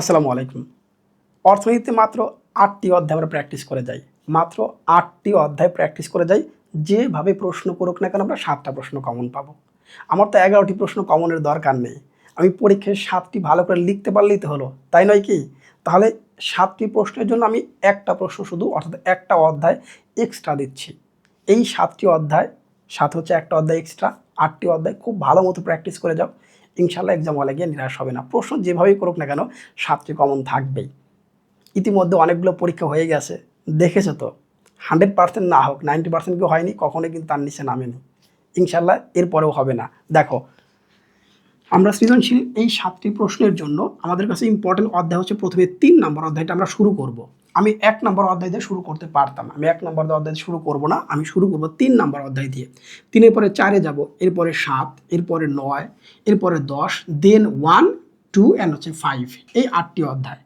আসসালামু আলাইকুম। অর্থনীতিতে মাত্র আটটি অধ্যায় আমরা প্র্যাকটিস করে যাই। মাত্র আটটি অধ্যায় প্র্যাকটিস করে যাই। যেভাবে প্রশ্ন করুক না কেন আমরা সাতটা প্রশ্ন কমন পাবো। আমার তো এগারোটি প্রশ্ন কমনের দরকার নেই। আমি পরীক্ষায় সাতটি ভালো করে লিখতে পারলেই তো হলো। তাই নয় কি? তাহলে সাতটি প্রশ্নের জন্য আমি একটা প্রশ্ন শুধু, অর্থাৎ একটা অধ্যায় এক্সট্রা দিচ্ছি। এই সাতটি অধ্যায় সাত হচ্ছে একটা অধ্যায় এক্সট্রা আটটি অধ্যায়, খুব ভালো মতো প্র্যাকটিস করে যাও। ইনশাল্লাহ এক্সাম হলে গিয়ে নিরাশ হবে না। প্রশ্ন যেভাবেই করুক না কেন সাতটি কমন থাকবেই। ইতিমধ্যে অনেকগুলো পরীক্ষা হয়ে গেছে। দেখেছ তো? হান্ড্রেড পার্সেন্ট না হোক নাইনটি পার্সেন্ট কেউ হয়নি, কখনোই কিন্তু তার নিচে নামেনি। ইনশাল্লাহ এরপরেও হবে না। দেখো, আমরা সৃজনশীল এই সাতটি প্রশ্নের জন্য আমাদের কাছে ইম্পর্টেন্ট অধ্যায় হচ্ছে প্রথমে তিন নম্বর অধ্যায়টা আমরা শুরু করব। আমি এক নম্বর অধ্যায় দিয়ে শুরু করতে পারতাম। আমি এক নম্বর অধ্যায় শুরু করব না, আমি শুরু করব তিন নম্বর অধ্যায় দিয়ে। তিনের পরে চারে যাব, এরপরে সাত, এরপরে নয়, এরপরে দশ দেন ওয়ান টু অ্যান্ড হচ্ছে ফাইভ এই আটটি অধ্যায়।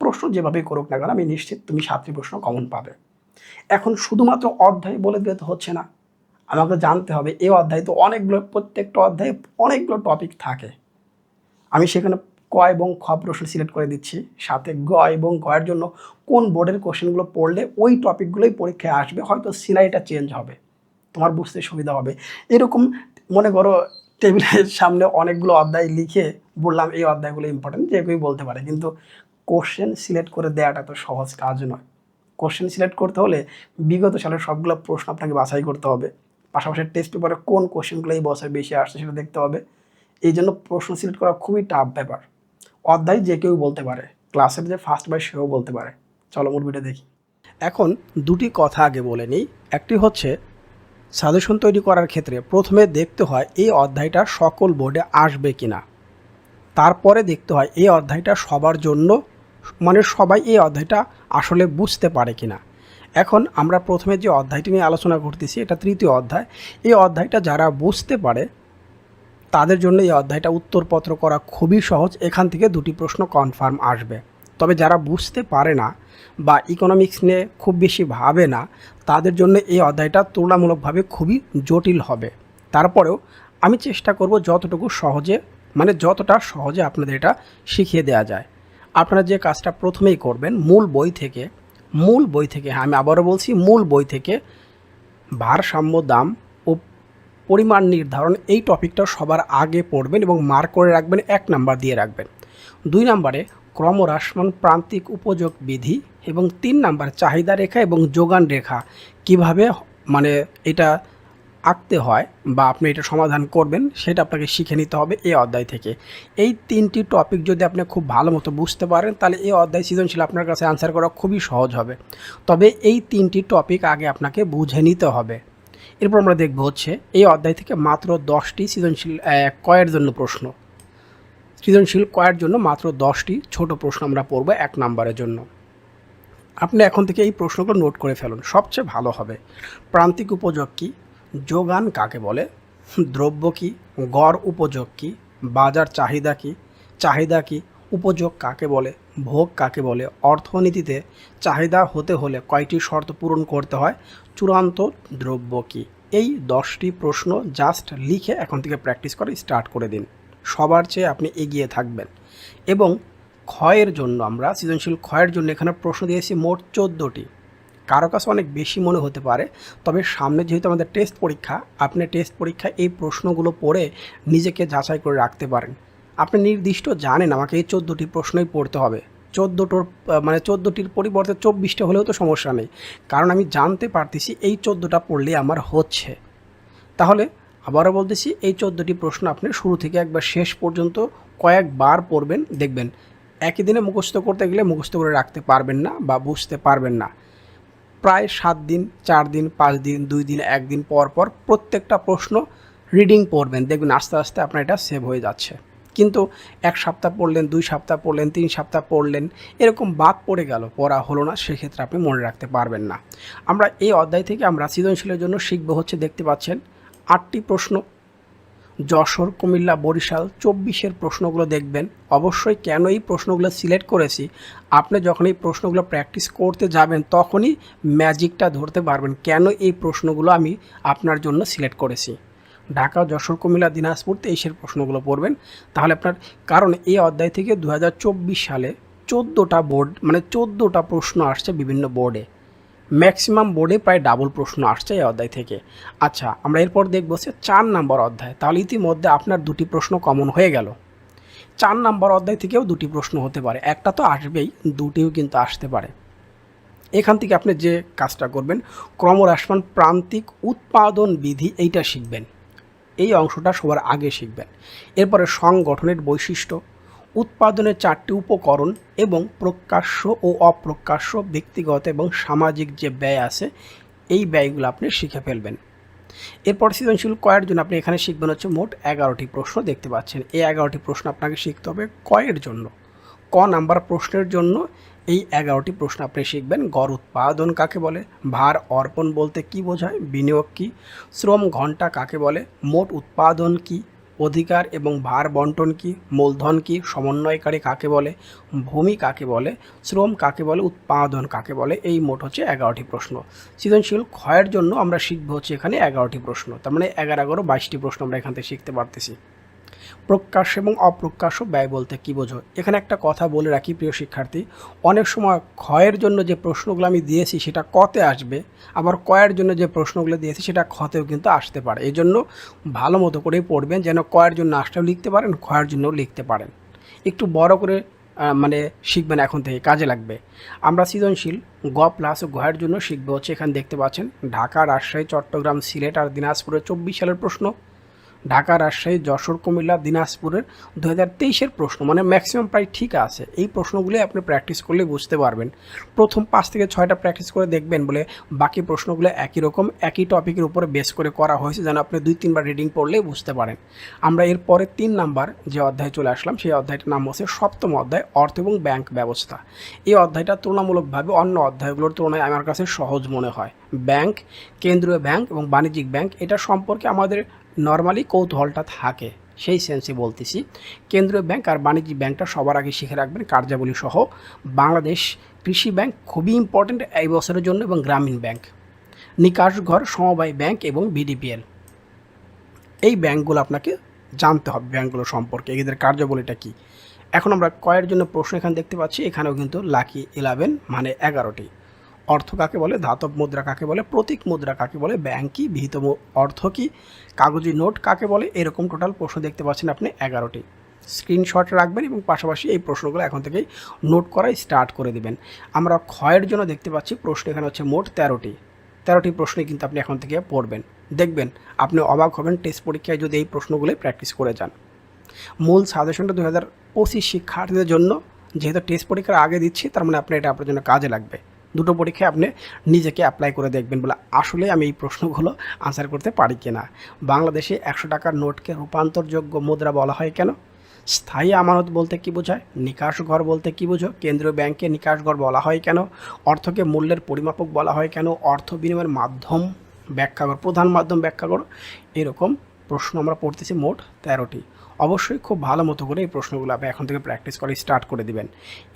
প্রশ্ন যেভাবে করুক না কেন, আমি নিশ্চিত তুমি সাতটি প্রশ্ন কমন পাবে। এখন শুধুমাত্র অধ্যায় বলে দিলে তো হচ্ছে না। আমাকে জানতে হবে, এই অধ্যায় তো অনেকগুলো, প্রত্যেকটা অধ্যায়ে অনেকগুলো টপিক থাকে। আমি সেখানে ক এবং খ প্রশ্ন সিলেক্ট করে দিচ্ছি। সাথে গ এবং গয়ের জন্য কোন বোর্ডের কোশ্চেনগুলো পড়লে ওই টপিকগুলোই পরীক্ষায় আসবে, হয়তো সিলাইটা চেঞ্জ হবে। তোমার বুঝতে সুবিধা হবে। এরকম মনে করো টেবিলের সামনে অনেকগুলো অধ্যায় লিখে বললাম, এই অধ্যায়গুলো ইম্পর্টেন্ট যে কেউই বলতে পারে। কিন্তু কোশ্চেন সিলেক্ট করে দেওয়াটা তো সহজ কাজ নয়। কোশ্চেন সিলেক্ট করতে হলে বিগত সালের সবগুলো প্রশ্ন আপনাকে বাছাই করতে হবে। পাশাপাশি টেস্ট পেপারে কোন কোশ্চেনগুলো এই বছর বেশি আসছে সেটা দেখতে হবে। এই জন্য প্রশ্ন সিলেক্ট করা খুবই টাফ ব্যাপার। অধ্যায় যে কেউ বলতে পারে, ক্লাসের যে ফার্স্ট বাই সেও বলতে পারে। চলো মুভিটা দেখি। এখন দুটি কথা আগে বলে নিই। একটি হচ্ছে সাজেশন তৈরি করার ক্ষেত্রে প্রথমে দেখতে হয় এই অধ্যায়টা সকল বোর্ডে আসবে কি না তারপরে দেখতে হয় এই অধ্যায়টা সবার জন্য মানে সবাই এই অধ্যায়টা আসলে বুঝতে পারে কি না এখন আমরা প্রথমে যে অধ্যায়টি নিয়ে আলোচনা করতেছি, এটা তৃতীয় অধ্যায়। এই অধ্যায়টা যারা বুঝতে পারে তাদের জন্য এই অধ্যায়টা উত্তরপত্র করা খুবই সহজ। এখান থেকে দুটি প্রশ্ন কনফার্ম আসবে। তবে যারা বুঝতে পারে না বা ইকোনমিক্স নিয়ে খুব বেশি ভাবে না, তাদের জন্য এই অধ্যায়টা তুলনামূলকভাবে খুবই জটিল হবে। তারপরেও আমি চেষ্টা করব যতটুকু সহজে মানে যতটা সহজে আপনাদের এটা শিখিয়ে দেওয়া যায়। আপনারা যে কাজটা প্রথমেই করবেন, মূল বই থেকে, মূল বই থেকে হ্যাঁ আমি আবারও বলছি মূল বই থেকে ভারসাম্য দাম পরিমাণ নির্ধারণ, এই টপিকটা সবার আগে পড়বেন এবং মার্ক করে রাখবেন, এক নাম্বার দিয়ে রাখবেন। দুই নম্বরে ক্রমহ্রাসমান প্রান্তিক উপযোগ বিধি এবং তিন নাম্বার চাহিদা রেখা এবং যোগান রেখা। কীভাবে মানে এটা আঁকতে হয় বা আপনি এটা সমাধান করবেন, সেটা আপনাকে শিখে নিতে হবে এই অধ্যায় থেকে। এই তিনটি টপিক যদি আপনি খুব ভালো মতো বুঝতে পারেন, তাহলে এই অধ্যায় সৃজনশীল আপনার কাছে আনসার করা খুবই সহজ হবে। তবে এই তিনটি টপিক আগে আপনাকে বুঝে নিতে হবে। এরপর আমরা দেখব হচ্ছে এই অধ্যায় থেকে মাত্র দশটি সৃজনশীল কয়ের জন্য প্রশ্ন। সৃজনশীল কয়ের জন্য মাত্র দশটি ছোট প্রশ্ন আমরা পড়ব এক নাম্বারের জন্য। আপনি এখন থেকে এই প্রশ্নগুলো নোট করে ফেলুন, সবচেয়ে ভালো হবে। প্রান্তিক উপযোগ কী? যোগান কাকে বলে? দ্রব্য কী? গড় উপযোগ কী? বাজার চাহিদা কী? চাহিদা কী? উপযোগ কাকে বলে? ভোগ কাকে বলে? অর্থনীতিতে চাহিদা হতে হলে কয়টি শর্ত পূরণ করতে হয়? চূড়ান্ত দ্রব্য কী? এই দশটি প্রশ্ন জাস্ট লিখে এখন থেকে প্র্যাকটিস করে স্টার্ট করে দিন। সবার চেয়ে আপনি এগিয়ে থাকবেন। এবং ক্ষয়ের জন্য আমরা, সৃজনশীল ক্ষয়ের জন্য এখানে প্রশ্ন দিয়েছি মোট চোদ্দোটি। কারও কাছে অনেক বেশি মনে হতে পারে, তবে সামনে যেহেতু আমাদের টেস্ট পরীক্ষা, আপনি টেস্ট পরীক্ষায় এই প্রশ্নগুলো পড়ে নিজেকে যাচাই করে রাখতে পারেন। আপনি নির্দিষ্ট জানেন আমাকে এই চোদ্দোটি প্রশ্নই পড়তে হবে। চোদ্দোটোর মানে চোদ্দোটির পরিবর্তে চব্বিশটা হলেও তো সমস্যা নেই। কারণ আমি জানতে পারতেছি এই চোদ্দোটা পড়লে আমার হচ্ছে। তাহলে আবারও বলতেছি, এই চোদ্দোটি প্রশ্ন আপনি শুরু থেকে একবার শেষ পর্যন্ত কয়েকবার পড়বেন, দেখবেন একই দিনে মুখস্থ করতে গেলে মুখস্থ করে রাখতে পারবেন না বা বুঝতে পারবেন না। প্রায় সাত দিন, চার দিন, পাঁচ দিন, দুই দিন, একদিন পর পর প্রত্যেকটা প্রশ্ন রিডিং পড়বেন, দেখবেন আস্তে আস্তে আপনার এটা সেভ হয়ে যাচ্ছে। কিন্তু এক সপ্তাহ পড়লেন, দুই সপ্তাহ পড়লেন, তিন সপ্তাহ পড়লেন, এরকম বাদ পড়ে গেল, পড়া হলো না, সেক্ষেত্রে আপনি মনে রাখতে পারবেন না। আমরা এই অধ্যায় থেকে আমরা সৃজনশীলের জন্য শিখব হচ্ছে, দেখতে পাচ্ছেন, আটটি প্রশ্ন, যশোর, কুমিল্লা, বরিশাল, চব্বিশের প্রশ্নগুলো দেখবেন। অবশ্যই কেন এই প্রশ্নগুলো সিলেক্ট করেছি? আপনি যখন এই প্রশ্নগুলো প্র্যাকটিস করতে যাবেন, তখনই ম্যাজিকটা ধরতে পারবেন, কেন এই প্রশ্নগুলো আমি আপনার জন্য সিলেক্ট করেছি। ঢাকা, যশোর, কুমিল্লা, দিনাজপুর তেইশের প্রশ্নগুলো পড়বেন। তাহলে আপনার কারণ এই অধ্যায় থেকে দু হাজার চব্বিশ সালে চোদ্দোটা বোর্ড মানে চোদ্দোটা প্রশ্ন আসছে বিভিন্ন বোর্ডে। ম্যাক্সিমাম বোর্ডে প্রায় ডাবল প্রশ্ন আসছে এই অধ্যায় থেকে। আচ্ছা আমরা এরপর দেখব সে চার নাম্বার অধ্যায়। তাহলে ইতিমধ্যে আপনার দুটি প্রশ্ন কমন হয়ে গেল। চার নাম্বার অধ্যায় থেকেও দুটি প্রশ্ন হতে পারে। একটা তো আসবেই, দুটিও কিন্তু আসতে পারে। এখান থেকে আপনি যে কাজটা করবেন, ক্রমহ্রাসমান প্রান্তিক উৎপাদন বিধি এইটা শিখবেন। এই অংশটা সবার আগে শিখবেন। এরপরে সংগঠনের বৈশিষ্ট্য, উৎপাদনের চারটি উপকরণ এবং প্রকাশ্য ও অপ্রকাশ্য ব্যক্তিগত এবং সামাজিক যে ব্যয় আছে, এই ব্যয়গুলো আপনি শিখে ফেলবেন। এরপর সৃজনশীল কয়ের জন্য আপনি এখানে শিখবেন হচ্ছে মোট এগারোটি প্রশ্ন দেখতে পাচ্ছেন। এই এগারোটি প্রশ্ন আপনাকে শিখতে হবে কয়ের জন্য, ক নাম্বার প্রশ্নের জন্য এই এগারোটি প্রশ্ন আপনি শিখবেন। গড় উৎপাদন কাকে বলে? ভার অর্পণ বলতে কি বোঝায়? বিনিয়োগ কি? শ্রম ঘণ্টা কাকে বলে? মোট উৎপাদন কি? অধিকার এবং ভার বন্টন কি? মূলধন কি? সমন্বয়কারী কাকে বলে? ভূমি কাকে বলে? শ্রম কাকে বলে? উৎপাদন কাকে বলে? এই মোট হচ্ছে এগারোটি প্রশ্ন। সৃজনশীল ক্ষয়ের জন্য আমরা শিখব হচ্ছে এখানে এগারোটি প্রশ্ন। তার মানে এগারো এগারো বাইশটি প্রশ্ন আমরা এখান থেকে শিখতে পারতেছি। প্রকাশ্য এবং অপ্রকাশ্য ব্যয় বলতে কী বোঝো? এখানে একটা কথা বলে রাখি প্রিয় শিক্ষার্থী। অনেক সময় ক্ষয়ের জন্য যে প্রশ্নগুলো আমি দিয়েছি সেটা কতে আসবে, আবার কয়ের জন্য যে প্রশ্নগুলো দিয়েছি সেটা ক্ষতেও কিন্তু আসতে পারে। এই জন্য ভালো মতো করেই পড়বেন যেন কয়ের জন্য আসতেও লিখতে পারেন, ক্ষয়ের জন্যও লিখতে পারেন। একটু বড় করে মানে শিখবেন এখন থেকে, কাজে লাগবে। আমরা সৃজনশীল, গ প্লাস ও গয়ের জন্য শিখব। হচ্ছে এখানে দেখতে পাচ্ছেন, ঢাকা, রাজশাহী, চট্টগ্রাম, সিলেট আর দিনাজপুরের চব্বিশ সালের প্রশ্ন। ঢাকা রাজশাহী, যশোর, কুমিল্লা, দিনাজপুরের দু হাজার তেইশের প্রশ্ন। মানে ম্যাক্সিমাম প্রায় ঠিক আছে। এই প্রশ্নগুলি আপনি প্র্যাকটিস করলে বুঝতে পারবেন। প্রথম পাঁচ থেকে ছয়টা প্র্যাকটিস করে দেখবেন বলে বাকি প্রশ্নগুলো একই রকম, একই টপিকের উপরে বেস করে করা হয়েছে যেন আপনি দুই তিনবার রিডিং পড়লে বুঝতে পারেন। আমরা এরপরে তিন নাম্বার যে অধ্যায়ে চলে আসলাম, সেই অধ্যায়টার নাম হচ্ছে সপ্তম অধ্যায়, অর্থ এবং ব্যাংক ব্যবস্থা। এই অধ্যায়টা তুলনামূলকভাবে অন্য অধ্যায়গুলোর তুলনায় আমার কাছে সহজ মনে হয়। ব্যাংক কেন্দ্রীয় ব্যাংক এবং বাণিজ্যিক ব্যাংক এটা সম্পর্কে আমাদের নর্মালি কৌতূহলটা থাকে, সেই সেন্সে বলতেছি। কেন্দ্রীয় ব্যাংক আর বাণিজ্যিক ব্যাংকটা সবার আগে শিখে রাখবেন কার্যাবলী সহ। বাংলাদেশ কৃষি ব্যাংক খুবই ইম্পর্ট্যান্ট এই বছরের জন্য এবং গ্রামীণ ব্যাংক। নিকাশ ঘর, সমবায় ব্যাংক এবং বিডিপিএল। এই ব্যাংকগুলো আপনাকে জানতে হবে ব্যাংকগুলো সম্পর্কে, এদের কার্যাবলীটা কী। এখন আমরা কয়ের জন্য প্রশ্ন এখানে দেখতে পাচ্ছি, এখানেও কিন্তু লাকি ইলেভেন মানে এগারোটি। অর্থ কাকে বলে? ধাতব মুদ্রা কাকে বলে? প্রতীক মুদ্রা কাকে বলে? ব্যাংক কি বিহিত অর্থ কী? কাগজি নোট কাকে বলে? এরকম টোটাল প্রশ্ন দেখতে পাচ্ছেন আপনি এগারোটি। স্ক্রিনশট রাখবেন এবং পাশাপাশি এই প্রশ্নগুলো এখন থেকেই নোট করাই স্টার্ট করে দিবেন। আমরা ক্ষয়ের জন্য দেখতে পাচ্ছি প্রশ্ন এখানে হচ্ছে মোট তেরোটি। তেরোটি প্রশ্নে কিন্তু আপনি এখন থেকে পড়বেন। দেখবেন আপনি অবাক হবেন টেস্ট পরীক্ষায় যদি এই প্রশ্নগুলোই প্র্যাকটিস করে যান। মূল সাজেশনটা দু হাজার পঁচিশ শিক্ষার্থীদের জন্য, যেহেতু টেস্ট পরীক্ষার আগে দিচ্ছি, তার মানে আপনার এটা আপনার জন্য কাজে লাগবে। দুটো পরীক্ষায় আপনি নিজেকে অ্যাপ্লাই করে দেখবেন বলে আসলে আমি এই প্রশ্নগুলো আনসার করতে পারি কিনা। বাংলাদেশে একশো টাকার নোটকে রূপান্তরযোগ্য মুদ্রা বলা হয় কেন? স্থায়ী আমানত বলতে কি বোঝায়? নিকাশ ঘর বলতে কি বোঝো? কেন্দ্রীয় ব্যাংকে নিকাশ ঘর বলা হয় কেন? অর্থকে মূল্যের পরিমাপক বলা হয় কেন? অর্থ বিনিময়ের মাধ্যম ব্যাখ্যা করো, প্রধান মাধ্যম ব্যাখ্যা করো। এরকম প্রশ্ন আমরা পড়তেছি মোট তেরোটি। অবশ্যই খুব ভালো মতো করে এই প্রশ্নগুলো আপনি এখন থেকে প্র্যাকটিস করে স্টার্ট করে দিবেন।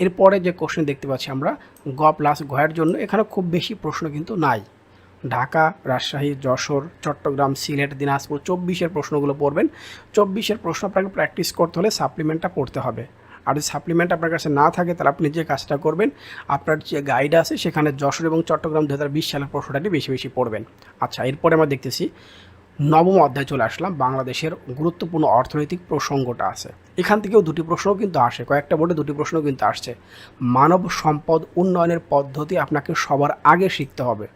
এরপরে যে কোশ্চেন দেখতে পাচ্ছি আমরা গ প্লাস ঘয়ের জন্য এখানে খুব বেশি প্রশ্ন কিন্তু নাই। ঢাকা, রাজশাহী, যশোর, চট্টগ্রাম, সিলেট, দিনাজপুর চব্বিশের প্রশ্নগুলো পড়বেন। চব্বিশের প্রশ্ন আপনাকে প্র্যাকটিস করতে হলে সাপ্লিমেন্টটা পড়তে হবে। আর যদি সাপ্লিমেন্ট আপনার কাছে না থাকে, তাহলে আপনি যে কাজটা করবেন, আপনার যে গাইড আছে, সেখানে যশোর এবং চট্টগ্রাম দু হাজার বিশ সালের প্রশ্নটাটি বেশি বেশি পড়বেন। আচ্ছা এরপরে আমরা দেখতেছি নবম অধ্যায় চলে আসলাম। বাংলাদেশের গুরুত্বপূর্ণ অর্থনৈতিক প্রসঙ্গটা আছে। এখান থেকেও দুটি প্রশ্নও কিন্তু আসে, কয়েকটা বোর্ডে দুটি প্রশ্ন কিন্তু আসছে। মানব সম্পদ উন্নয়নের পদ্ধতি আপনাকে সবার আগে শিখতে হবে।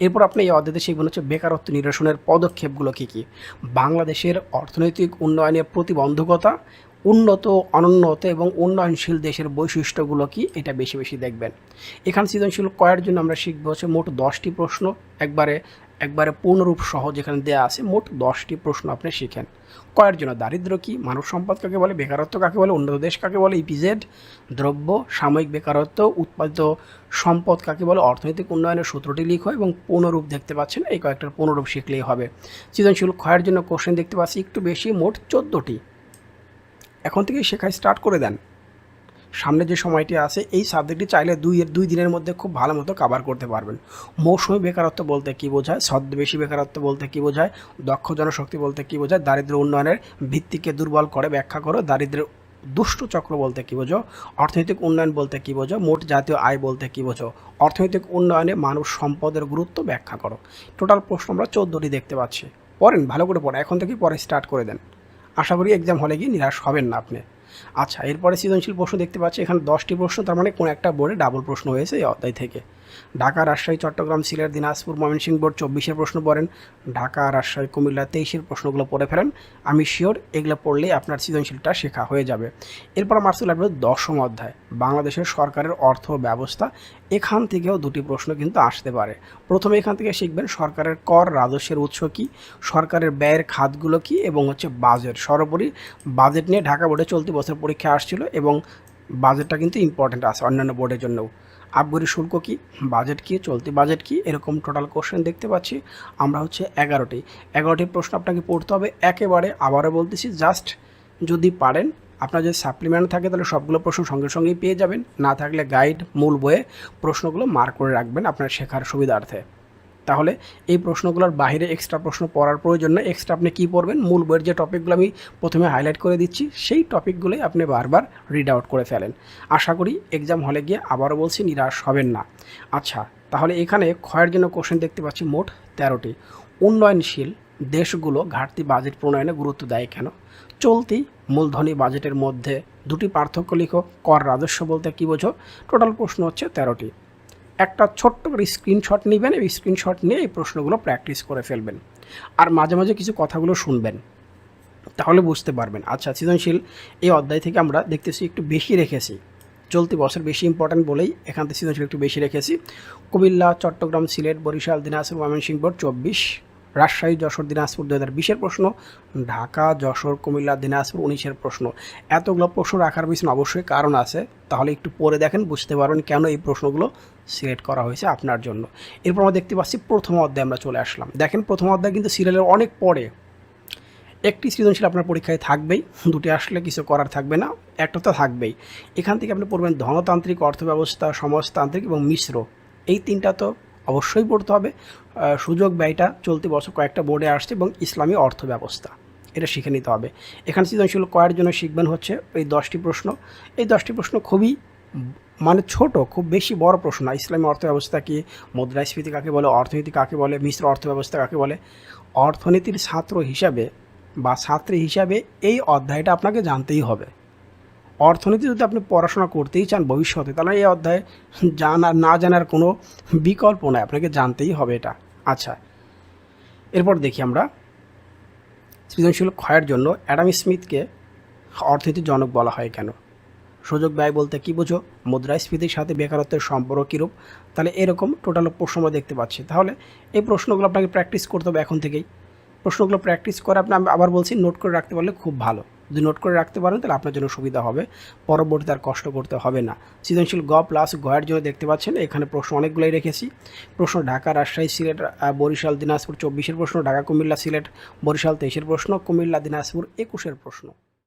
এরপর আপনি এই অধ্যায়তে শিখবেন হচ্ছে বেকারত্ব নিরসনের পদক্ষেপগুলো কী কী? বাংলাদেশের অর্থনৈতিক উন্নয়নের প্রতিবন্ধকতা, উন্নত, অনুন্নত এবং উন্নয়নশীল দেশের বৈশিষ্ট্যগুলো কি? এটা বেশি বেশি দেখবেন। এখানে সৃজনশীল কয়ের জন্য আমরা শিখব হচ্ছে মোট দশটি প্রশ্ন। একবারে একবারে পূর্ণরূপ সহ যেখানে দেওয়া আছে, মোট দশটি প্রশ্ন আপনি শিখেন। কয়ের জন্য দারিদ্র কি, মানব সম্পদ কাকে বলে, বেকারত্ব কাকে বলে উন্নত দেশ কাকে বলে ইপিজেড দ্রব্য, সাময়িক বেকারত্ব, উৎপাদিত সম্পদ কাকে বলে, অর্থনৈতিক উন্নয়নের সূত্রটি লিখো এবং পূর্ণরূপ দেখতে পাচ্ছেন, এই কয়েকটার পূর্ণরূপ শিখলেই হবে। সৃজনশীল ক্ষয়ের জন্য কোশ্চেন দেখতে পাচ্ছি, একটু বেশি, মোট চোদ্দোটি। এখন থেকেই শেখায় স্টার্ট করে দেন। সামনে যে সময়টি আছে, এই সাবজেক্টটি চাইলে দুই দুই দিনের মধ্যে খুব ভালো মতো কাভার করতে পারবেন। মৌসুমি বেকারত্ব বলতে কী বোঝায়? ছদ্মবেশী বেকারত্ব বলতে কী বোঝায়? দক্ষ জনশক্তি বলতে কী বোঝায়? দারিদ্র উন্নয়নের ভিত্তিকে দুর্বল করে ব্যাখ্যা করো। দারিদ্র্যের দুষ্ট চক্র বলতে কী বোঝো? অর্থনৈতিক উন্নয়ন বলতে কী বোঝো? মোট জাতীয় আয় বলতে কী বোঝো? অর্থনৈতিক উন্নয়নে মানব সম্পদের গুরুত্ব ব্যাখ্যা করো। টোটাল প্রশ্ন আমরা চোদ্দোটি দেখতে পাচ্ছি। পড়েন, ভালো করে পড়েন। এখন থেকে পরে স্টার্ট করে দেন। আশা করি এক্সাম হলে গিয়ে নিরাশ হবেন না আপনি। আচ্ছা এরপরে সৃজনশীল প্রশ্ন দেখতে পাচ্ছি, এখানে দশটি প্রশ্ন, তার মানে কোনো একটা বোর্ডে ডাবল প্রশ্ন হয়েছে এই অধ্যায় থেকে। ঢাকা রাজশাহী, চট্টগ্রাম, সিলেট, দিনাজপুর, ময়মনসিংহ বোর্ড চব্বিশের প্রশ্ন পড়েন। ঢাকা, রাজশাহী, কুমিল্লা তেইশের প্রশ্নগুলো পড়ে ফেলেন। আমি শিওর এগুলো পড়লেই আপনার সৃজনশীলটা শেখা হয়ে যাবে। এরপর আমার চলে আসবে দশম অধ্যায়। বাংলাদেশের সরকারের অর্থ ব্যবস্থা, এখান থেকেও দুটি প্রশ্ন কিন্তু আসতে পারে। প্রথমে এখান থেকে শিখবেন সরকারের কর রাজস্বের উৎস কী, সরকারের ব্যয়ের খাতগুলো কী এবং হচ্ছে বাজেট সর্বোপরি বাজেট নিয়ে ঢাকা বোর্ডে চলতি বছর পরীক্ষা আসছিল এবং বাজেটটা কিন্তু ইম্পর্ট্যান্ট আছে অন্যান্য বোর্ডের জন্যও। আবগারি শুল্ক কি? বাজেট কি? চলতি বাজেট কি? এরকম টোটাল কোশ্চেন দেখতে পাচ্ছি। আমরা হচ্ছে এগারোটি। এগারোটি প্রশ্ন আপনাকে পড়তে হবে। একেবারে আবারও বলতেছি জাস্ট যদি পারেন, আপনার যদি সাপ্লিমেন্ট থাকে, তাহলে সবগুলো প্রশ্ন সঙ্গে সঙ্গেই পেয়ে যাবেন। না থাকলে গাইড মূল বইয়ে প্রশ্নগুলো মার্ক করে রাখবেন আপনার শেখার সুবিধার্থে। তাহলে এই প্রশ্নগুলোর বাইরে এক্সট্রা প্রশ্ন পড়ার প্রয়োজন নেই। এক্সট্রা আপনি কী পড়বেন? মূল বইয়ের যে টপিকগুলো আমি প্রথমে হাইলাইট করে দিচ্ছি, সেই টপিকগুলোই আপনি বারবার রিড আউট করে ফেলেন। আশা করি এক্সাম হলে গিয়ে আবারও বলছি, নিরাশ হবেন না। আচ্ছা তাহলে এখানে ক্ষয়ের জন্য কোশ্চেন দেখতে পাচ্ছি মোট তেরোটি। উন্নয়নশীল দেশগুলো ঘাটতি বাজেট প্রণয়নে গুরুত্ব দেয় কেন? চলতি মূলধনী বাজেটের মধ্যে দুটি পার্থক্য লিখো। কর রাজস্ব বলতে কী বোঝো? টোটাল প্রশ্ন হচ্ছে তেরোটি। একটা ছোট্ট করে স্ক্রিনশট নেবেন এই স্ক্রিনশট নিয়ে এই প্রশ্নগুলো প্র্যাকটিস করে ফেলবেন। আর মাঝে মাঝে কিছু কথাগুলো শুনবেন। তাহলে বুঝতে পারবেন। আচ্ছা সৃজনশীল, এই অধ্যায় থেকে আমরা দেখতেছি একটু বেশি রেখেছি। চলতি বছর বেশি ইম্পর্ট্যান্ট বলেই এখান থেকে সৃজনশীল একটু বেশি রেখেছি। কুমিল্লা, চট্টগ্রাম, সিলেট, বরিশাল, দিনাজপুর, ময়মনসিংহ চব্বিশ। রাজশাহী, যশোর, দিনাজপুর দু হাজার বিশের প্রশ্ন, ঢাকা, যশোর, কুমিল্লা, দিনাজপুর উনিশের প্রশ্ন। এতগুলো প্রশ্ন রাখার পিছনে অবশ্যই কারণ আছে। তাহলে একটু পরে দেখেন, বুঝতে পারবেন কেন এই প্রশ্নগুলো সিলেক্ট করা হয়েছে আপনার জন্য। এরপর আমরা দেখতে পাচ্ছি প্রথম অধ্যায়ে আমরা চলে আসলাম। দেখেন, প্রথম অধ্যায় কিন্তু সিরিয়ালের অনেক পরে। একটি সৃজনশীল আপনার পরীক্ষায় থাকবেই, দুটি আসলে কিছু করার থাকবে না, একটা তো থাকবেই। এখান থেকে আপনি পড়বেন ধনতান্ত্রিক অর্থব্যবস্থা, সমাজতান্ত্রিক এবং মিশ্র। এই তিনটা তো অবশ্যই পড়তে হবে। সুযোগ ব্যয়টা চলতি বছর কয়েকটা বোর্ডে আসছে এবং ইসলামী অর্থ ব্যবস্থা এটা শিখে নিতে হবে। এখানে সৃজনশীল কয়ের জন্য শিখবেন হচ্ছে এই দশটি প্রশ্ন। এই দশটি প্রশ্ন খুবই মানে ছোট, খুব বেশি বড় প্রশ্ন না। ইসলামী অর্থব্যবস্থা কি, মুদ্রাস্ফীতি কাকে বলে, অর্থনীতি কাকে বলে, মিশ্র অর্থব্যবস্থা কাকে বলে? অর্থনীতির ছাত্র হিসাবে বা ছাত্রী হিসাবে এই অধ্যায়টা আপনাকে জানতেই হবে। অর্থনীতি যদি আপনি পড়াশোনা করতেই চান ভবিষ্যতে, তাহলে এই অধ্যায়ে জানার, না জানার কোনো বিকল্প নাই। আপনাকে জানতেই হবে এটা। আচ্ছা এরপর দেখি আমরা সৃজনশীল ক্ষয়ের জন্য অ্যাডাম স্মিথকে অর্থনীতির জনক বলা হয় কেন? সুযোগ ব্যয় বলতে কী বোঝো? মুদ্রাস্ফীতির সাথে বেকারত্বের সম্পর্ক কীরূপ? তাহলে এরকম টোটাল প্রশ্ন আমরা দেখতে পাচ্ছি। তাহলে এই প্রশ্নগুলো আপনাকে প্র্যাকটিস করতে হবে এখন থেকেই। প্রশ্নগুলো প্র্যাকটিস করে আপনি আবার বলছি নোট করে রাখতে পারলে খুব ভালো। যদি নোট করে রাখতে পারেন, তাহলে আপনার জন্য সুবিধা হবে। পরবর্তীতে আর কষ্ট করতে হবে না। সৃজনশীল গ প্লাস গয়ের জন্য দেখতে পাচ্ছেন, এখানে প্রশ্ন অনেকগুলোই রেখেছি। প্রশ্ন ঢাকা, রাজশাহী, সিলেট বরিশাল, দিনাজপুর, চব্বিশের প্রশ্ন, ঢাকা, কুমিল্লা, সিলেট, বরিশাল তেইশের প্রশ্ন, কুমিল্লা, দিনাজপুর একুশের প্রশ্ন।